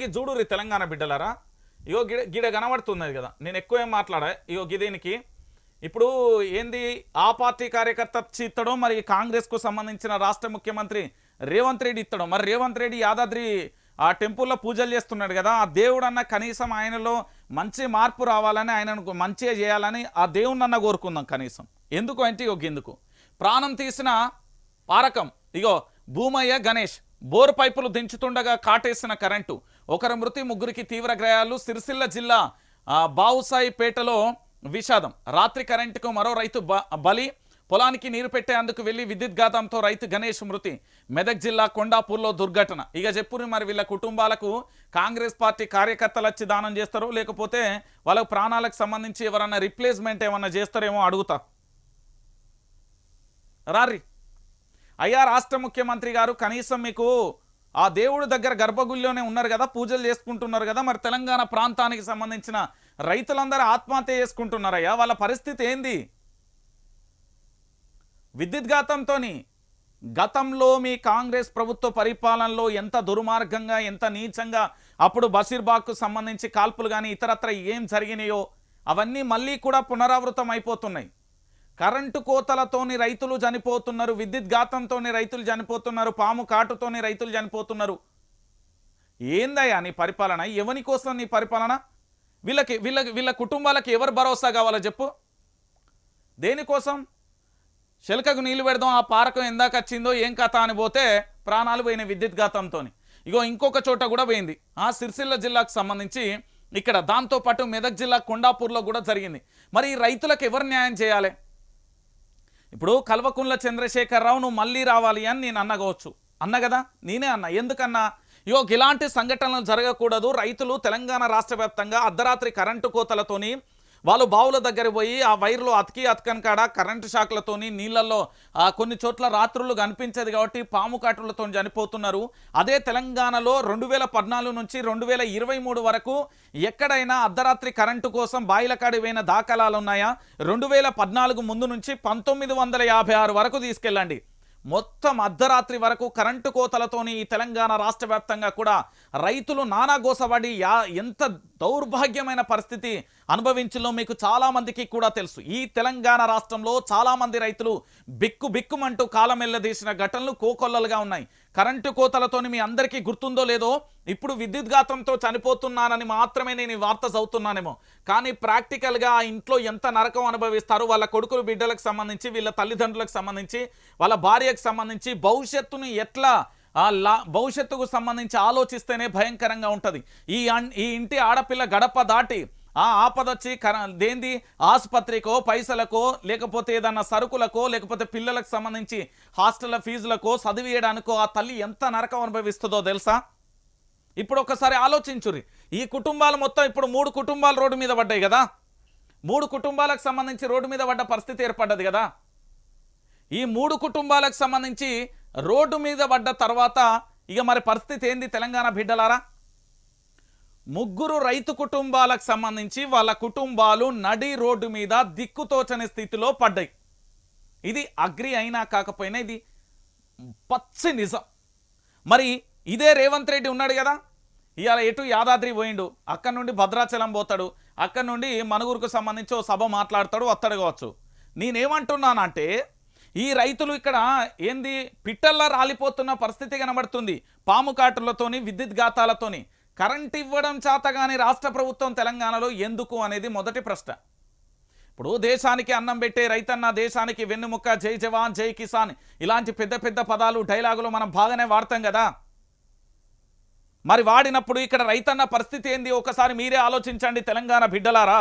గి చూడుర్రి తెలంగాణ బిడ్డలారా. ఇగో గిడ గిడ కనబడుతున్నది కదా. నేను ఎక్కువ ఏం మాట్లాడా? ఇగో గిదేనికి ఇప్పుడు ఏంది? ఆ పార్టీ కార్యకర్త ఇస్తాడో మరి కాంగ్రెస్కు సంబంధించిన రాష్ట్ర ముఖ్యమంత్రి రేవంత్ రెడ్డి ఇస్తాడో మరి రేవంత్ రెడ్డి యాదాద్రి ఆ టెంపుల్లో పూజలు చేస్తున్నాడు కదా. ఆ దేవుడు అన్న కనీసం ఆయనలో మంచి మార్పు రావాలని ఆయనను మంచిగా చేయాలని ఆ దేవుణ్ణి కోరుకుందాం కనీసం. ఎందుకు అంటే ఇగో ఎందుకు ప్రాణం తీసిన పారకం ఇగో భూమయ్య గణేష్ బోర్ పైపులు దించుతుండగా కాటేసిన కరెంటు ఒకరి మృతి ముగ్గురికి తీవ్ర గాయాలు. సిరిసిల్ల జిల్లా బావుసాయిపేటలో విషాదం. రాత్రి కరెంటుకు మరో రైతు బ- బలి. పొలానికి నీరు పెట్టేందుకు వెళ్ళి విద్యుత్ ఘాతంతో రైతు గణేష్ మృతి. మెదక్ జిల్లా కొండాపూర్లో దుర్ఘటన. ఇక చెప్పురు మరి వీళ్ళ కుటుంబాలకు కాంగ్రెస్ పార్టీ కార్యకర్తలు వచ్చి దానం చేస్తారు లేకపోతే వాళ్ళ ప్రాణాలకు సంబంధించి ఎవరన్నా రిప్లేస్మెంట్ ఏమన్నా చేస్తారేమో అడుగుతా. రారి అయ్యా రాష్ట్ర ముఖ్యమంత్రి గారు కనీసం మీకు ఆ దేవుడి దగ్గర గర్భగుడిలోనే ఉన్నారు కదా పూజలు చేసుకుంటున్నారు కదా మరి తెలంగాణ ప్రాంతానికి సంబంధించిన రైతులందరూ ఆత్మహత్య చేసుకుంటున్నారయ్యా. వాళ్ళ పరిస్థితి ఏంది? విద్యుద్ఘాతంతో గతంలో మీ కాంగ్రెస్ ప్రభుత్వ పరిపాలనలో ఎంత దుర్మార్గంగా ఎంత నీచంగా అప్పుడు బషీర్బాగ్కు సంబంధించి కాల్పులు కానీ ఇతరత్ర ఏం జరిగినాయో అవన్నీ మళ్ళీ కూడా పునరావృతం అయిపోతున్నాయి కరెంటు కోతలతోని రైతులు చనిపోతున్నారు విద్యుత్ ఘాతంతోని రైతులు చనిపోతున్నారు పాము కాటుతోని రైతులు చనిపోతున్నారు. ఏందయ్యా నీ పరిపాలన? ఎవని కోసం నీ పరిపాలన? వీళ్ళకి వీళ్ళ వీళ్ళ కుటుంబాలకి ఎవరు భరోసా కావాలో చెప్పు. దేనికోసం శిలకకు నీళ్ళు పెడదాం ఆ పారకం ఎందాక వచ్చిందో ఏం కథ అని పోతే ప్రాణాలు పోయిన విద్యుత్ ఘాతంతో ఇగో ఇంకొక చోట కూడా పోయింది. ఆ సిరిసిల్ల జిల్లాకు సంబంధించి ఇక్కడ దాంతోపాటు మెదక్ జిల్లా కొండాపూర్లో కూడా జరిగింది. మరి ఈ రైతులకు ఎవరు న్యాయం చేయాలి? ఇప్పుడు కల్వకుంట్ల చంద్రశేఖరరావు నువ్వు మళ్ళీ రావాలి అని నేను అన్నగవచ్చు. అన్న కదా? నేనే అన్న. ఎందుకన్నా? ఇగో ఇలాంటి సంఘటనలు జరగకూడదు. రైతులు తెలంగాణ రాష్ట్ర వ్యాప్తంగా అర్ధరాత్రి కరెంటు కోతలతోని వాళ్ళు బావుల దగ్గర పోయి ఆ వైర్లు అతికి అతకని కాడ కరెంటు షాక్లతోని నీళ్ళల్లో కొన్ని చోట్ల రాత్రులు కనిపించేది కాబట్టి పాము కాటులతో చనిపోతున్నారు. అదే తెలంగాణలో రెండు వేల పద్నాలుగు నుంచి రెండు వేల ఇరవై మూడు వరకు ఎక్కడైనా అర్ధరాత్రి కరెంటు కోసం బాయిల కాడి పోయిన దాఖలాలు ఉన్నాయా రెండు వేల పద్నాలుగు ముందు నుంచి పంతొమ్మిది వందల యాభై ఆరు వరకు తీసుకెళ్ళండి. మొత్తం అర్ధరాత్రి వరకు కరెంటు కోతలతోని ఈ తెలంగాణ రాష్ట్ర వ్యాప్తంగా కూడా రైతులు నానాగోసబడి యా ఎంత దౌర్భాగ్యమైన పరిస్థితి అనుభవించిందో మీకు చాలా మందికి కూడా తెలుసు. ఈ తెలంగాణ రాష్ట్రంలో చాలామంది రైతులు బిక్కు బిక్కుమంటూ కాలం ఎల్లదీసిన ఘటనలు కోకొల్లలుగా ఉన్నాయి. కరెంటు కోతలతోని మీ అందరికీ గుర్తుందో లేదో ఇప్పుడు విద్యుద్ఘాతంతో చనిపోతున్నానని మాత్రమే నేను ఈ వార్త చదువుతున్నానేమో. కానీ ప్రాక్టికల్గా ఆ ఇంట్లో ఎంత నరకం అనుభవిస్తారు వాళ్ళ కొడుకులు బిడ్డలకు సంబంధించి వీళ్ళ తల్లిదండ్రులకు సంబంధించి వాళ్ళ భార్యకు సంబంధించి భవిష్యత్తును ఎట్లా లా భవిష్యత్తుకు సంబంధించి ఆలోచిస్తేనే భయంకరంగా ఉంటుంది. ఈ అన్- ఈ ఇంటి ఆడపిల్ల గడప దాటి ఆ ఆపదొచ్చి కర దేంది? ఆసుపత్రికో పైసలకో లేకపోతే ఏదన్నా సరుకులకో లేకపోతే పిల్లలకు సంబంధించి హాస్టల్ ఫీజులకో చదివేయడానికో ఆ తల్లి ఎంత నరకం అనుభవిస్తుందో తెలుసా? ఇప్పుడు ఒకసారి ఆలోచించురి ఈ కుటుంబాలు మొత్తం ఇప్పుడు మూడు కుటుంబాలు రోడ్డు మీద పడ్డాయి కదా? మూడు కుటుంబాలకు సంబంధించి రోడ్డు మీద పడ్డ పరిస్థితి ఏర్పడ్డది కదా? ఈ మూడు కుటుంబాలకు సంబంధించి రోడ్డు మీద పడ్డ తర్వాత ఇక మరి పరిస్థితి ఏంది తెలంగాణ బిడ్డలారా? ముగ్గురు రైతు కుటుంబాలకు సంబంధించి వాళ్ళ కుటుంబాలు నడి రోడ్డు మీద దిక్కుతోచని స్థితిలో పడ్డాయి. ఇది అగ్రి అయినా కాకపోయినా ఇది పచ్చి నిజం. మరి ఇదే రేవంత్ రెడ్డి ఉన్నాడు కదా? ఇవాళ ఎటు యాదాద్రి పోయిండు? అక్కడ నుండి భద్రాచలం పోతాడు. అక్కడ నుండి మనుగురుకు సంబంధించి ఓ సభ మాట్లాడతాడు వస్తాడు కావచ్చు. నేనేమంటున్నానంటే ఈ రైతులు ఇక్కడ ఏంది పిట్టల్లా రాలిపోతున్న పరిస్థితి కనబడుతుంది. పాము కాటులతోని విద్యుత్ ఘాతాలతోని. కరెంట్ ఇవ్వడం చేతగాని రాష్ట్ర ప్రభుత్వం తెలంగాణలో ఎందుకు అనేది మొదటి ప్రశ్న. ఇప్పుడు దేశానికి అన్నం పెట్టే రైతన్న దేశానికి వెన్నుముక్క జై జవాన్ జై కిసాన్ ఇలాంటి పెద్ద పెద్ద పదాలు డైలాగులు మనం బాగానే వాడతాం కదా. మరి వాడినప్పుడు ఇక్కడ రైతన్న పరిస్థితి ఏంది? ఒకసారి మీరే ఆలోచించండి తెలంగాణ బిడ్డలారా.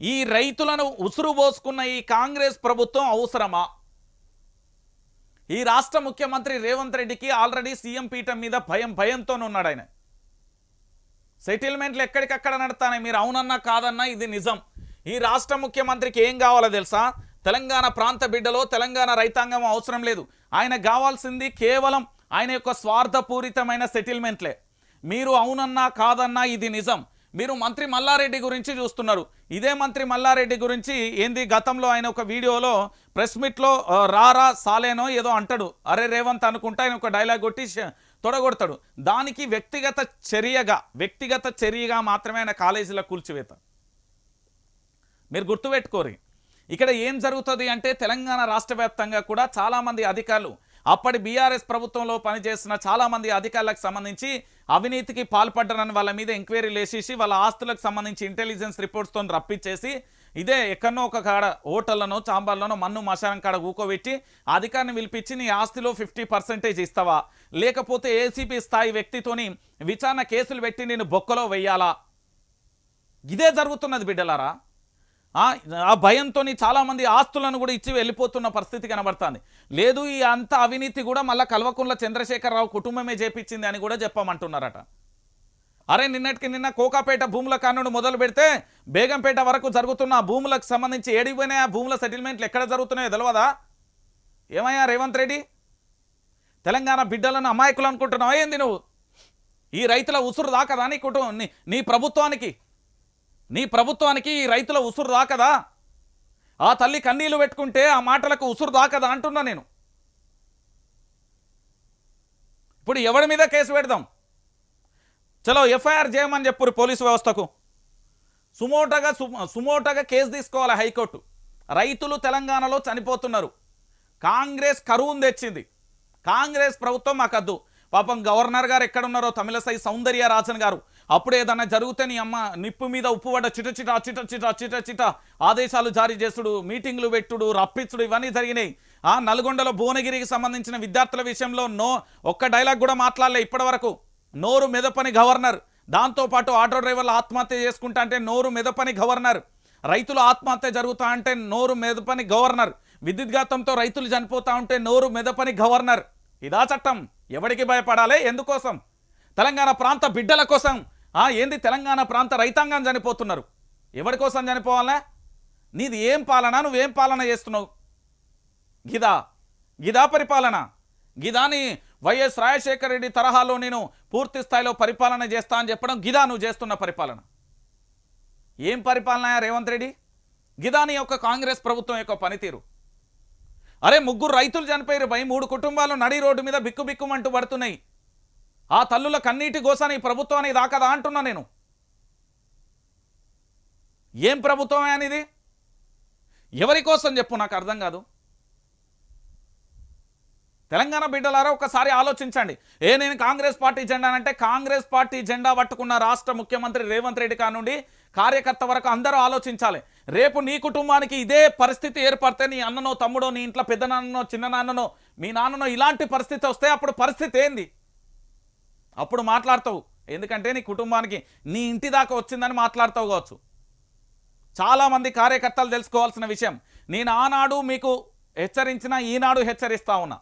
ఈ రైతులను ఉసురు పోసుకున్న ఈ కాంగ్రెస్ ప్రభుత్వం అవసరమా? ఈ రాష్ట్ర ముఖ్యమంత్రి రేవంత్ రెడ్డికి ఆల్రెడీ సీఎం పీఠం మీద భయం భయంతోనే ఉన్నాడు ఆయన. సెటిల్మెంట్లు ఎక్కడికక్కడ నడతానే మీరు అవునన్నా కాదన్నా ఇది నిజం. ఈ రాష్ట్ర ముఖ్యమంత్రికి ఏం కావాలో తెలుసా? తెలంగాణ ప్రాంత బిడ్డలో తెలంగాణ రైతాంగం అవసరం లేదు. ఆయన కావాల్సింది కేవలం ఆయన యొక్క స్వార్థపూరితమైన సెటిల్మెంట్లే. మీరు అవునన్నా కాదన్నా ఇది నిజం. మీరు మంత్రి మల్లారెడ్డి గురించి చూస్తున్నారు. ఇదే మంత్రి మల్లారెడ్డి గురించి ఏంది? గతంలో ఆయన ఒక వీడియోలో ప్రెస్ మీట్లో రారా సాలేనో ఏదో అంటాడు. అరే రేవంత్ అనుకుంటా ఆయన ఒక డైలాగ్ కొట్టి తొడగొడతాడు. దానికి వ్యక్తిగత చర్యగా వ్యక్తిగత చర్యగా మాత్రమే ఆయన కాలేజీలో కూల్చివేత. మీరు గుర్తుపెట్టుకోరి. ఇక్కడ ఏం జరుగుతుంది అంటే తెలంగాణ రాష్ట్ర వ్యాప్తంగా కూడా చాలామంది అధికారులు అప్పటి బీఆర్ఎస్ ప్రభుత్వంలో పనిచేసిన చాలామంది అధికారులకు సంబంధించి అవినీతికి పాల్పడ్డరని వాళ్ళ మీద ఎంక్వైరీలు వేసేసి వాళ్ళ ఆస్తులకు సంబంధించి ఇంటెలిజెన్స్ రిపోర్ట్స్తో రప్పించేసి ఇదే ఎక్కడనో ఒక కాడ హోటళ్ళనో చాంబార్లోనో మన్ను మశానం కాడ ఊకోబెట్టి అధికారిని పిలిపించి నీ ఆస్తిలో ఫిఫ్టీ పర్సెంటేజ్ ఇస్తావా? లేకపోతే ఏసీపీ స్థాయి వ్యక్తితోని విచారణ కేసులు పెట్టి నేను బొక్కలో వెయ్యాలా? ఇదే జరుగుతున్నది బిడ్డలారా. ఆ భయంతో చాలామంది ఆస్తులను కూడా ఇచ్చి వెళ్ళిపోతున్న పరిస్థితి కనబడుతుంది. లేదు ఈ అంత అవినీతి కూడా మళ్ళీ కల్వకుంట్ల చంద్రశేఖరరావు కుటుంబమే చేపించింది అని కూడా చెప్పమంటున్నారట. అరే నిన్నటికి నిన్న కోకాపేట భూముల కానుడు మొదలు పెడితే బేగంపేట వరకు జరుగుతున్న భూములకు సంబంధించి ఏడిపోయినాయి ఆ భూముల సెటిల్మెంట్లు ఎక్కడ జరుగుతున్నాయో తెలియదా ఏమయ్యా రేవంత్ రెడ్డి? తెలంగాణ బిడ్డలను అమాయకులు అనుకుంటున్నావు ఏంది నువ్వు? ఈ రైతుల ఉసురు దాకదా నీ కుటుంబం నీ ప్రభుత్వానికి. నీ ప్రభుత్వానికి ఈ రైతుల ఉసురు దాకదా ఆ తల్లి కన్నీళ్ళు పెట్టుకుంటే ఆ మాటలకు ఉసురు దాకదా అంటున్నా నేను. ఇప్పుడు ఎవడి మీద కేసు పెడదాం? చలో ఎఫ్ఐఆర్ చేయమని చెప్పురు పోలీసు వ్యవస్థకు. సుమోటగా సుమోటగా కేసు తీసుకోవాలి హైకోర్టు. రైతులు తెలంగాణలో చనిపోతున్నారు. కాంగ్రెస్ కరువును తెచ్చింది. కాంగ్రెస్ ప్రభుత్వం మాకద్దు. పాపం గవర్నర్ గారు ఎక్కడున్నారో తమిళసై సౌందర్య రాజన్ గారు. అప్పుడు ఏదన్నా జరిగితే నీ అమ్మ నిప్పు మీద ఉప్పు పడ్డ చిట చిట చిట చిట చిట చిట ఆదేశాలు జారీ చేసుడు మీటింగ్లు పెట్టుడు రప్పించుడు ఇవన్నీ జరిగినాయి. ఆ నల్గొండలో భువనగిరికి సంబంధించిన విద్యార్థుల విషయంలో నో ఒక్క డైలాగ్ కూడా మాట్లాడలే ఇప్పటి వరకు నోరు మెదపని గవర్నర్. దాంతోపాటు ఆటో డ్రైవర్లు ఆత్మహత్య చేసుకుంటా అంటే నోరు మెదపని గవర్నర్. రైతులు ఆత్మహత్య జరుగుతా అంటే నోరు మెదపని గవర్నర్. విద్యుద్ఘాతంతో రైతులు చనిపోతా ఉంటే నోరు మెదపని గవర్నర్. ఇదా చట్టం. ఎవడికి భయపడాలి? ఎందుకోసం? తెలంగాణ ప్రాంత బిడ్డల కోసం. ఆ ఏంది తెలంగాణ ప్రాంత రైతాంగం చనిపోతున్నారు. ఎవరి కోసం చనిపోవాలా? నీది ఏం పాలన? నువ్వేం పాలన చేస్తున్నావు? గిదా. గిదా పరిపాలన. గిదాని వైఎస్ రాజశేఖర రెడ్డి తరహాలో నేను పూర్తి స్థాయిలో పరిపాలన చేస్తా అని చెప్పడం గిదా నువ్వు చేస్తున్న పరిపాలన. ఏం పరిపాలన రేవంత్ రెడ్డి? గిదాని యొక్క కాంగ్రెస్ ప్రభుత్వం యొక్క పనితీరు. అరే ముగ్గురు రైతులు చనిపోయారు భయ. మూడు కుటుంబాలు నడి రోడ్డు మీద బిక్కు బిక్కుమంటూ పడుతున్నాయి. ఆ తల్లుల కన్నీటి గోసాని ఈ అనేది దాకదా అంటున్నా నేను. ఏం ప్రభుత్వమే అనేది? ఎవరి కోసం చెప్పు నాకు అర్థం కాదు. తెలంగాణ బిడ్డలారా ఒకసారి ఆలోచించండి. ఏ నేను కాంగ్రెస్ పార్టీ జెండా అంటే కాంగ్రెస్ పార్టీ జెండా పట్టుకున్న రాష్ట్ర ముఖ్యమంత్రి రేవంత్ రెడ్డి కానుండి కార్యకర్త వరకు అందరూ ఆలోచించాలి. రేపు నీ కుటుంబానికి ఇదే పరిస్థితి ఏర్పడితే నీ అన్ననో తమ్ముడో నీ ఇంట్లో పెద్ద నాన్ననో చిన్న నాన్ననో మీ నాన్ననో ఇలాంటి పరిస్థితి వస్తే అప్పుడు పరిస్థితి ఏంది? అప్పుడు మాట్లాడతావు. ఎందుకంటే నీ కుటుంబానికి నీ ఇంటి దాకా వచ్చిందని మాట్లాడతావు కావచ్చు. చాలామంది కార్యకర్తలు తెలుసుకోవాల్సిన విషయం నేను ఆనాడు మీకు హెచ్చరించిన ఈనాడు హెచ్చరిస్తా ఉన్నా.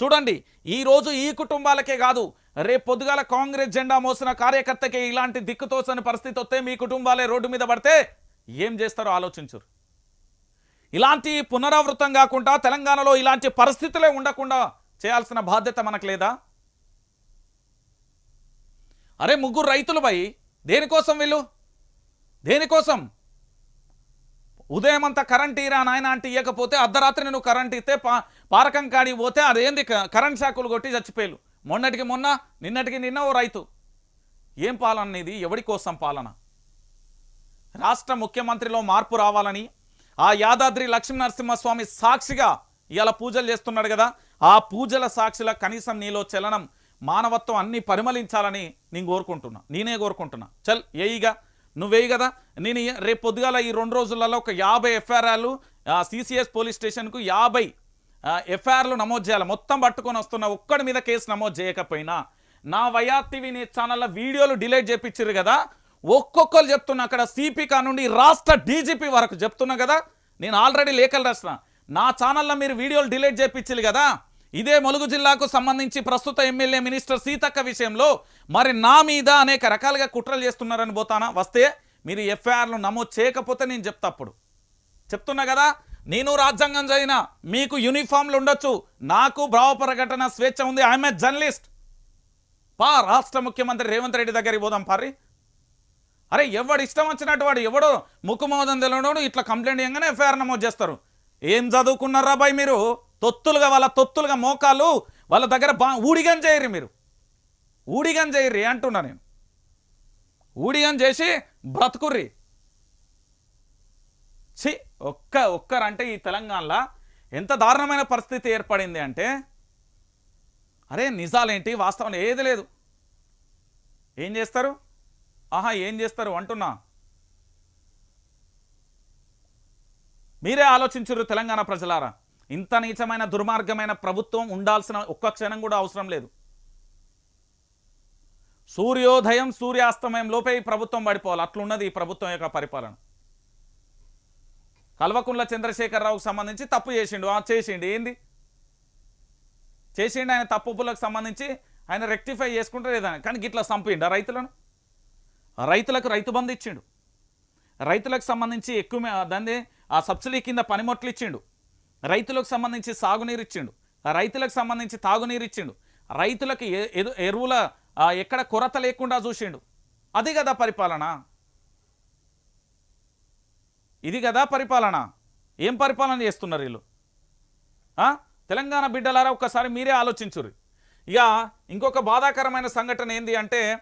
చూడండి ఈరోజు ఈ కుటుంబాలకే కాదు రేపు పొద్దుగాల కాంగ్రెస్ జెండా మోసిన కార్యకర్తకే ఇలాంటి దిక్కుతోసని పరిస్థితి వస్తే మీ కుటుంబాలే రోడ్డు మీద పడితే ఏం చేస్తారో ఆలోచించరు. ఇలాంటి పునరావృతం కాకుండా తెలంగాణలో ఇలాంటి పరిస్థితులే ఉండకుండా చేయాల్సిన బాధ్యత మనకు లేదా? అరే ముగ్గురు రైతులు దేనికోసం వీళ్ళు? దేనికోసం? ఉదయం అంతా కరెంట్ ఇరా నాయన అంటే ఇవ్వకపోతే అర్ధరాత్రి నువ్వు కరెంట్ ఇస్తే పా పారకం కాడి పోతే అదేంది కరెంట్ షాకులు కొట్టి చచ్చిపోయారు మొన్నటికి మొన్న నిన్నటికి నిన్న ఓ రైతు. ఏం పాలన ఇది ఎవడి కోసం పాలన? రాష్ట్ర ముఖ్యమంత్రిలో మార్పు రావాలని ఆ యాదాద్రి లక్ష్మీనరసింహస్వామి సాక్షిగా ఇలా పూజలు చేస్తున్నాడు కదా ఆ పూజల సాక్షిలా కనీసం నీలో చలనం మానవత్వం అన్ని పరిమళించాలని నేను కోరుకుంటున్నా. నేనే కోరుకుంటున్నా. చల్ ఏయిగా నువ్వేయి కదా నేను రేపు పొద్దుగాల ఈ రెండు రోజులలో ఒక యాభై ఎఫ్ఐఆర్లు సిసిఎస్ పోలీస్ స్టేషన్కు యాభై ఎఫ్ఐఆర్లు నమోదు చేయాలి. మొత్తం పట్టుకొని వస్తున్న ఒక్కడి మీద కేసు నమోదు చేయకపోయినా నా వయా టీవీ నీ ఛానల్లో వీడియోలు డిలీట్ చేపించారు కదా ఒక్కొక్కరు చెప్తున్నా అక్కడ సిపి కానుండి రాష్ట్ర డీజీపీ వరకు చెప్తున్నా కదా. నేను ఆల్రెడీ లేఖలు రాసిన. నా ఛానల్లో మీరు వీడియోలు డిలీట్ చేయించాలి కదా. ఇదే ములుగు జిల్లాకు సంబంధించి ప్రస్తుత ఎమ్మెల్యే మినిస్టర్ సీతక్క విషయంలో మరి నా మీద అనేక రకాలుగా కుట్రలు చేస్తున్నారని పోతానా? వస్తే మీరు ఎఫ్ఐఆర్లు నమోదు చేయకపోతే నేను చెప్తప్పుడు చెప్తున్నా కదా నేను రాజ్యాంగం చదివిన మీకు యూనిఫామ్లు ఉండొచ్చు. నాకు భావ ప్రకటన స్వేచ్ఛ ఉంది. ఐఎమ్ ఏ జర్నలిస్ట్ పా రాష్ట్ర ముఖ్యమంత్రి రేవంత్ రెడ్డి దగ్గరికి పోదాం పారి అరే ఎవడు ఇష్టం వచ్చినట్టు వాడు ఎవడో ముక్కుమోదం తెలియడం ఇట్లా కంప్లైంట్ చేయగానే ఎఫ్ఐఆర్ నమోదు చేస్తారు. ఏం చదువుకున్నారా బాయ్ మీరు? తొత్తులుగా వాళ్ళ తొత్తులుగా మోకాలు వాళ్ళ దగ్గర బా ఊడిగం చేయరు మీరు. ఊడిగం చేయర్రి అంటున్నా నేను. ఊడిగం చేసి బ్రతుకుర్రి. ఛీ ఒక్క ఒక్కరంటే ఈ తెలంగాణలో ఎంత దారుణమైన పరిస్థితి ఏర్పడింది అంటే అరే నిజాలేంటి? వాస్తవం ఏది లేదు. ఏం చేస్తారు? ఆహా ఏం చేస్తారు? అంటున్నా. మీరే ఆలోచించరు తెలంగాణ ప్రజలారా. ఇంత నీచమైన దుర్మార్గమైన ప్రభుత్వం ఉండాల్సిన ఒక్క క్షణం కూడా అవసరం లేదు. సూర్యోదయం సూర్యాస్తమయం లోపే ఈ ప్రభుత్వం పడిపోవాలి. అట్లున్నది ఈ ప్రభుత్వం యొక్క పరిపాలన. కల్వకుంట్ల చంద్రశేఖరరావుకు సంబంధించి తప్పు చేసిండు. ఆ చేసిండు. ఏంది? చేసిండు ఆయన తప్పులకు సంబంధించి ఆయన రెక్టిఫై చేసుకుంటే లేదని కానీ గిట్లా చంపిండు రైతులను? రైతులకు రైతు బంధు ఇచ్చిండు. రైతులకు సంబంధించి ఎక్కువ దాన్ని ఆ సబ్సిడీ కింద పనిముట్లు ఇచ్చిండు. రైతులకు సంబంధించి సాగునీరు ఇచ్చిండు. ఆ రైతులకు సంబంధించి తాగునీరు ఇచ్చిండు. రైతులకు ఎరువుల ఎక్కడ కొరత లేకుండా చూసిండు. అది కదా పరిపాలన. ఇది కదా పరిపాలన. ఏం పరిపాలన చేస్తున్నారు వీళ్ళు? ఆ? తెలంగాణ బిడ్డలారా ఒక్కసారి మీరే ఆలోచించుర్రి. ఇక ఇంకొక బాధాకరమైన సంఘటన ఏంది అంటే